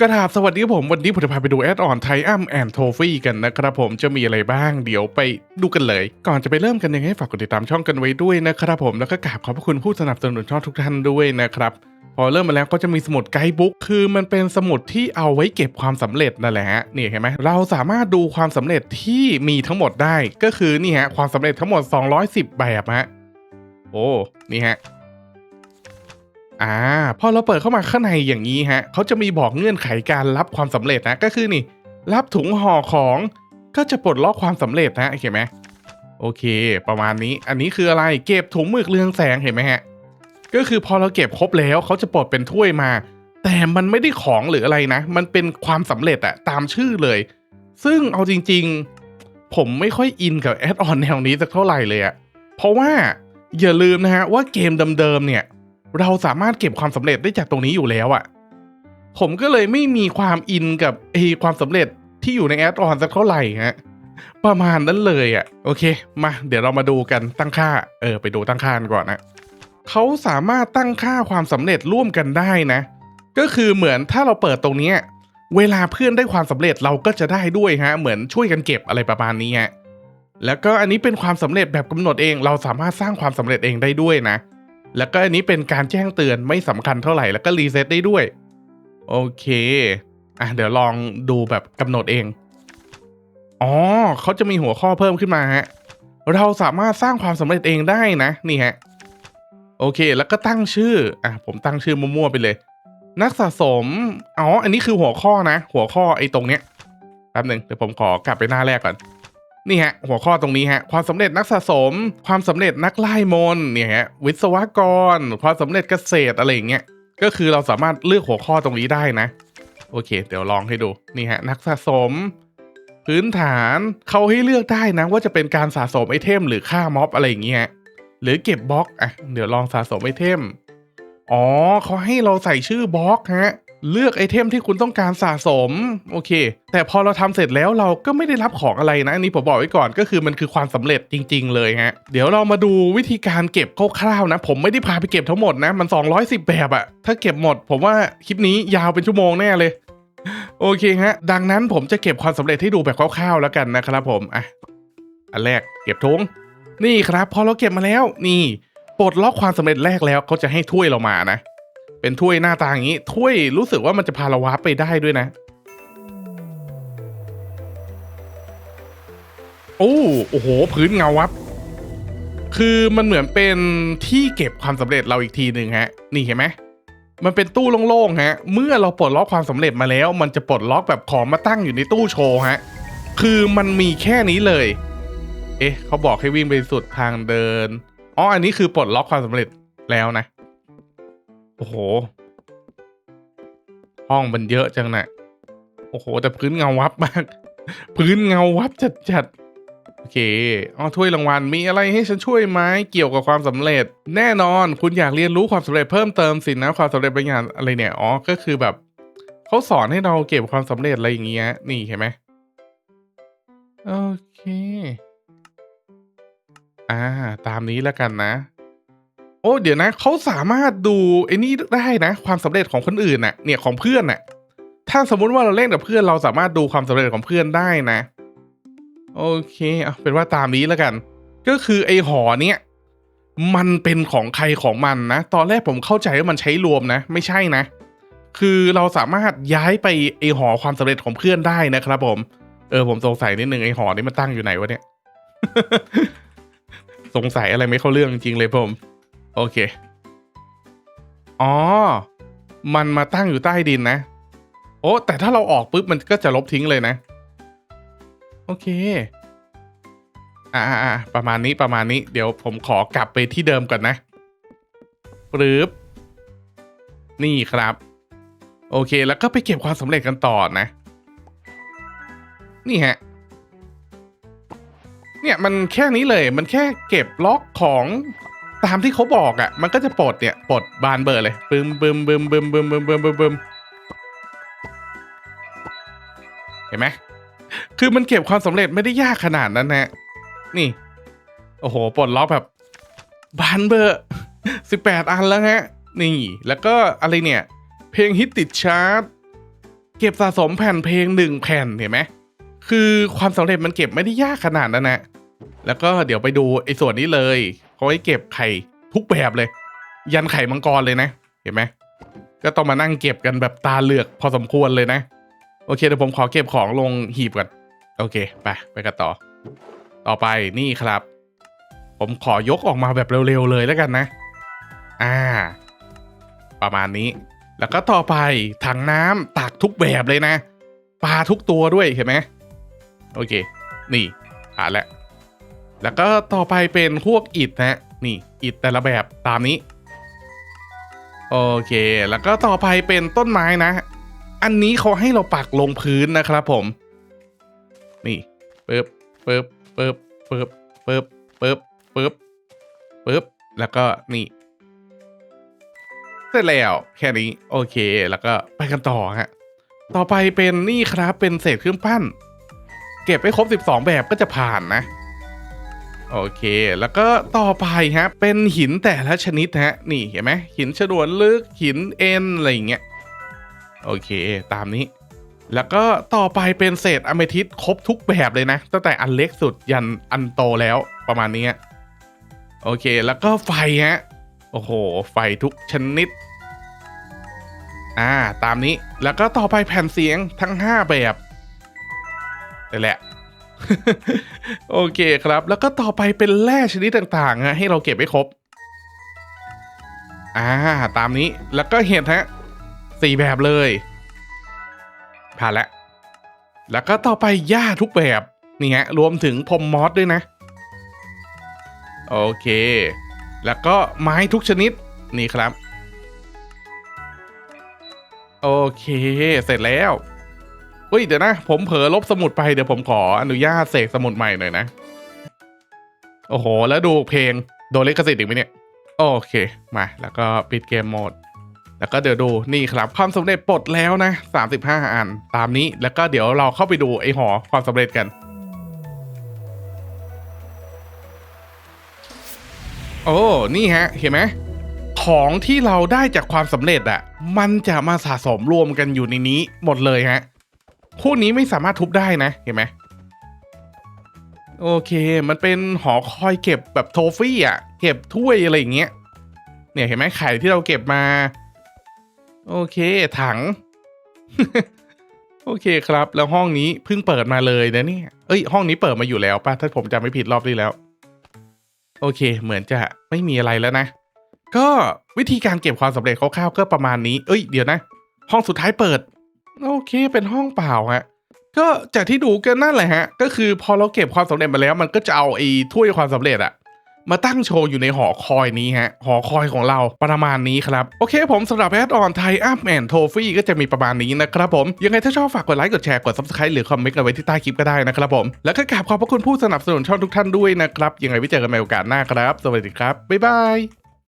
กระดาบสวัสดีครับผมวันนี้ผมจะพาไปดูแอดออนไทอัมแอนโทฟี่กันนะครับผมจะมีอะไรบ้างเดี๋ยวไปดูกันเลย ก่อนจะไปเริ่มกันยังไงฝากกดติดตามช่องกันไว้ด้วยนะครับผมแล้วก็กราบขอบพระคุณผู้สนับสนุนช่องทุกท่านด้วยนะครับ พอเริ่มมาแล้วก็จะมีสมุดไกด์บุ๊กคือมันเป็นสมุดที่เอาไว้เก็บความสำเร็จนั่นแหละฮะนี่เห็นไหมเราสามารถดูความสำเร็จที่มีทั้งหมดได้ก็คือนี่ฮะความสำเร็จทั้งหมด 210 แบบฮะโอ้นี่ฮะ อ่าพอเราเปิดเข้ามาข้างในอย่างนี้ฮะเขาจะมีบอกเงื่อนไขการรับความสำเร็จนะก็คือนี่ รับถุงห่อของก็จะปลดล็อกความสำเร็จนะเห็นไหมโอเค ประมาณนี้อันนี้คืออะไรเก็บถุงมือเรืองแสงเห็นไหมฮะก็คือพอเราเก็บครบแล้วเขาจะปลดเป็นถ้วยมา แต่มันไม่ได้ของหรืออะไรนะ มันเป็นความสำเร็จอะตามชื่อเลย ซึ่งเอาจริง ๆ ผมไม่ค่อยอินกับแอดออนแนวนี้สักเท่าไหร่เลยอะเพราะว่าอย่าลืมนะฮะว่าเกมเดิมๆเนี่ย เราสามารถเก็บความสำเร็จได้จากตรงนี้อยู่แล้วอะผมก็เลยไม่มีความอินกับไอความสำเร็จที่อยู่ในแอดออนสักเท่าไหร่ฮะประมาณนั้นเลยอะโอเค มา เดี๋ยวเรามาดูกันตั้งค่า เออ ไปดูตั้งค่ากันก่อนนะเขาสามารถตั้งค่าความสำเร็จร่วมกันได้นะ ก็คือเหมือนถ้าเราเปิดตรงนี้เวลาเพื่อนได้ความสำเร็จเราก็จะได้ด้วยฮะ เหมือนช่วยกันเก็บอะไรประมาณนี้ฮะแล้วก็อันนี้เป็นความสำเร็จแบบกำหนดเอง เราสามารถสร้างความสำเร็จเองได้ด้วยนะ แล้วก็อันนี้เป็นการแจ้งเตือนไม่สำคัญเท่าไหร่แล้วก็รีเซ็ตได้ด้วย โอเคอะเดี๋ยวลองดูแบบกำหนดเอง อ๋อเขาจะมีหัวข้อเพิ่มขึ้นมาฮะ เราสามารถสร้างความสำเร็จเองได้นะ นี่ฮะ โอเค แล้วก็ตั้งชื่อ อะ ผมตั้งชื่อมั่วๆไปเลย นักสะสม อ๋อ อันนี้คือหัวข้อนะ หัวข้อไอ้ตรงเนี้ย แป๊บหนึ่งเดี๋ยวผมขอกลับไปหน้าแรกก่อน นี่ฮะหัวข้อตรงนี้ฮะความสำเร็จนักสะสม ความสำเร็จนักไล่มนเนี่ยฮะวิศวกร ความสำเร็จเกษตรอะไรอย่างเงี้ยก็คือเราสามารถเลือกหัวข้อตรงนี้ได้นะ โอเค เดี๋ยวลองให้ดูนี่ฮะนักสะสม พื้นฐานเขาให้เลือกได้นะว่าจะเป็นการสะสมไอเทม หรือค่าม็อบอะไรอย่างเงี้ยหรือเก็บบล็อกอะเดี๋ยวลองสะสมไอเทมอ๋อเขาให้เราใส่ชื่อบล็อกฮะ เลือกไอเทมที่คุณต้องการสะสม โอเค แต่พอเราทำเสร็จแล้วเราก็ไม่ได้รับของอะไรนะอันนี้ผมบอกไว้ก่อนก็คือมันคือความสำเร็จจริง ๆ เลยฮะเดี๋ยวเรามาดูวิธีการเก็บคร่าวๆนะ ผมไม่ได้พาไปเก็บทั้งหมดนะ มัน 210 แบบอะถ้าเก็บหมด ผมว่าคลิปนี้ยาวเป็นชั่วโมงแน่เลยโอเคฮะ ดังนั้นผมจะเก็บความสำเร็จให้ดูแบบคร่าวๆแล้วกันนะครับผมอะอันแรกเก็บทงนี่ครับ พอเราเก็บมาแล้วนี่ปลดล็อกความสำเร็จแรกแล้วเขาจะให้ถ้วยเรามานะ เป็นถ้วยหน้าตาอย่างนี้ ถ้วยรู้สึกว่ามันจะพาเราวาร์ปไปได้ด้วยนะ โอ้โอ้โห พื้นเงาวับ คือมันเหมือนเป็นที่เก็บความสำเร็จเราอีกทีหนึ่งฮะ นี่เห็นไหมมันเป็นตู้โล่งๆฮะ เมื่อเราปลดล็อกความสำเร็จมาแล้ว มันจะปลดล็อกแบบของมาตั้งอยู่ในตู้โชว์ฮะ คือมันมีแค่นี้เลย เอ๊ะ เขาบอกให้วิ่งไปสุดทางเดิน อ๋อ อันนี้คือปลดล็อกความสำเร็จแล้วนะ อ้โห ห้องมันเยอะจังนะโอ้โห แต่พื้นเงาวับมาก พื้นเงาวับจัดๆ โอเคอ๋อถ้วยรางวัลมีอะไรให้ฉันช่วยไหมเกี่ยวกับความสำเร็จ แน่นอนคุณอยากเรียนรู้ความสำเร็จเพิ่มเติมสินะความสำเร็จบางอย่างอะไรเนี่ยอ๋อก็คือแบบเขาสอนให้เราเก็บความสำเร็จอะไรอย่างเงี้ยนี่เห็นไหมโอเค อ่า ตามนี้แล้วกันนะ โอ้เดี๋ยวนะเขาสามารถดูไอ้นี่ได้นะ ความสำเร็จของคนอื่นน่ะ เนี่ยของเพื่อนน่ะ ถ้าสมมุติว่าเราเล่นกับเพื่อนเราสามารถดูความสำเร็จของเพื่อนได้นะ โอเคเอาเป็นว่าตามนี้แล้วกัน ก็คือไอ้หอเนี้ยมันเป็นของใครของมันนะ ตอนแรกผมเข้าใจว่ามันใช้รวมนะ ไม่ใช่นะ คือเราสามารถย้ายไปไอ้หอความสำเร็จของเพื่อนได้นะครับ ผม เออผมสงสัยนิดนึงไอ้หอนี้มันตั้งอยู่ไหนวะเนี่ย สงสัยอะไรไม่เข้าเรื่องจริงเลยผม โอเค อ๋อ มันมาตั้งอยู่ใต้ดินนะ โอ้ แต่ถ้าเราออกปุ๊บมันก็จะลบทิ้งเลยนะ โอเค อ่าอ่าประมาณนี้ประมาณนี้ เดี๋ยวผมขอกลับไปที่เดิมก่อนนะปรืบนี่ครับ โอเค แล้วก็ไปเก็บความสำเร็จกันต่อนะ นี่ฮะเนี่ยมันแค่นี้เลยมันแค่เก็บล็อกของ ตามที่เขาบอกอะ มันก็จะปลดเนี่ยปลดบานเบอร์เลยบึมบึมบึมบึมบึมบึมบึมบึมบึมเห็นไหมคือมันเก็บความสำเร็จไม่ได้ยากขนาดนั้นนะนี่ โอ้โหปลดล็อกแบบบานเบอร์สิบแปดอันแล้วฮะ นี่ แล้วก็อะไรเนี่ย เพลงฮิตติดชาร์ตเก็บสะสมแผ่นเพลงหนึ่งแผ่นเห็นไหมคือความสำเร็จมันเก็บไม่ได้ยากขนาดนั้นนะแล้วก็เดี๋ยวไปดูไอ้ส่วนนี้เลย เขาให้เก็บไข่ทุกแบบเลย ยันไข่มังกรเลยนะ เห็นไหมก็ต้องมานั่งเก็บกันแบบตาเหลือกพอสมควรเลยนะ โอเคเดี๋ยวผมขอเก็บของลงหีบก่อนโอเคไปไปกันต่อ ต่อไปนี่ครับ ผมขอยกออกมาแบบเร็วๆเลยแล้วกันนะ อ่า ประมาณนี้ แล้วก็ต่อไปถังน้ำตักทุกแบบเลยนะปลาทุกตัวด้วยเห็นไหมโอเค นี่ผ่านแล้ว แล้วก็ต่อไปเป็นพวกอิฐนะนี่อิฐแต่ละแบบตามนี้ โอเค แล้วก็ต่อไปเป็นต้นไม้นะ อันนี้เขาให้เราปักลงพื้นนะครับผม นี่ปึ๊บปึ๊บปึ๊บปึ๊บปึ๊บปึ๊บปึ๊บปึ๊บแล้วก็นี่เสร็จแล้วแค่นี้โอเคแล้วก็ไปกันต่อฮะต่อไปเป็นนี่ครับเป็นเศษเครื่องปั้น เก็บไปครบ 12 แบบก็จะผ่านนะ โอเค แล้วก็ต่อไปฮะ เป็นหินแต่ละชนิดฮะ นี่เห็นไหมหินฉนวนลึกหินเอ็นอะไรอย่างเงี้ย โอเค ตามนี้ แล้วก็ต่อไปเป็นเศษอะเมทิสครบทุกแบบเลยนะ ตั้งแต่อันเล็กสุดยันอันโตแล้วประมาณนี้โอเค แล้วก็ไฟฮะ โอ้โห ไฟทุกชนิด อ่า ตามนี้ แล้วก็ต่อไปแผ่นเสียงทั้ง 5 แบบนี่แหละ โอเคครับ แล้วก็ต่อไปเป็นแร่ชนิดต่างๆฮะให้เราเก็บไว้ครบ อ่า ตามนี้แล้วก็เห็ดฮะสี่แบบเลย ผ่านแล้ว แล้วก็ต่อไปหญ้าทุกแบบนี่ฮะรวมถึงพรมมอสด้วยนะ โอเค แล้วก็ไม้ทุกชนิดนี่ครับ โอเค เสร็จแล้ว ฮ้ยเดี๋ยวนะ ผมเผลอลบสมุดไปเดี๋ยวผมขออนุญาตเสกสมุดใหม่หน่อยนะ โอ้โห แล้วดูเพลงโดนลิขสิทธิ์อีกไหมเนี่ย โอเค มา แล้วก็ปิดเกมโหมด แล้วก็เดี๋ยวดูนี่ครับ ความสำเร็จปลดแล้วนะ 35 อัน ตามนี้แล้วก็เดี๋ยวเราเข้าไปดูไอ้หอความสำเร็จกันโอ้ นี่ฮะ เห็นไหม ของที่เราได้จากความสำเร็จอะมันจะมาสะสมรวมกันอยู่ในนี้หมดเลยฮะ พวกนี้ไม่สามารถทุบได้นะ เห็นไหมโอเค มันเป็นหอคอยเก็บแบบโทฟี่อะ เก็บถ้วยอะไรอย่างเงี้ย เนี่ยเห็นไหมไข่ที่เราเก็บมา โอเค ถัง โอเคครับ แล้วห้องนี้เพิ่งเปิดมาเลยนะเนี่ย เอ้ย ห้องนี้เปิดมาอยู่แล้วป่ะ ถ้าผมจำไม่ผิดรอบที่แล้ว โอเค เหมือนจะไม่มีอะไรแล้วนะ ก็วิธีการเก็บความสำเร็จคร่าวๆก็ประมาณนี้ เอ้ย เดี๋ยวนะ ห้องสุดท้ายเปิด โอเคเป็นห้องเปล่าฮะก็จากที่ดูกันนั่นแหละฮะ ก็คือพอเราเก็บความสำเร็จมาแล้ว มันก็จะเอาไอ้ถ้วยความสำเร็จอะมาตั้งโชว์อยู่ในหอคอยนี้ฮะ หอคอยของเราประมาณนี้ครับ โอเคผมสำหรับแอดออนไทอัพแอนโทฟี่ก็จะมีประมาณนี้นะครับผม ยังไงถ้าชอบฝากกดไลค์กดแชร์กด subscribe หรือคอมเมนต์กันไว้ที่ใต้คลิปก็ได้นะครับผม แล้วก็กราบขอบพระคุณผู้สนับสนุนช่องทุกท่านด้วยนะครับ ยังไงไว้เจอกันใหม่โอกาสหน้าครับ สวัสดีครับ บ๊ายบาย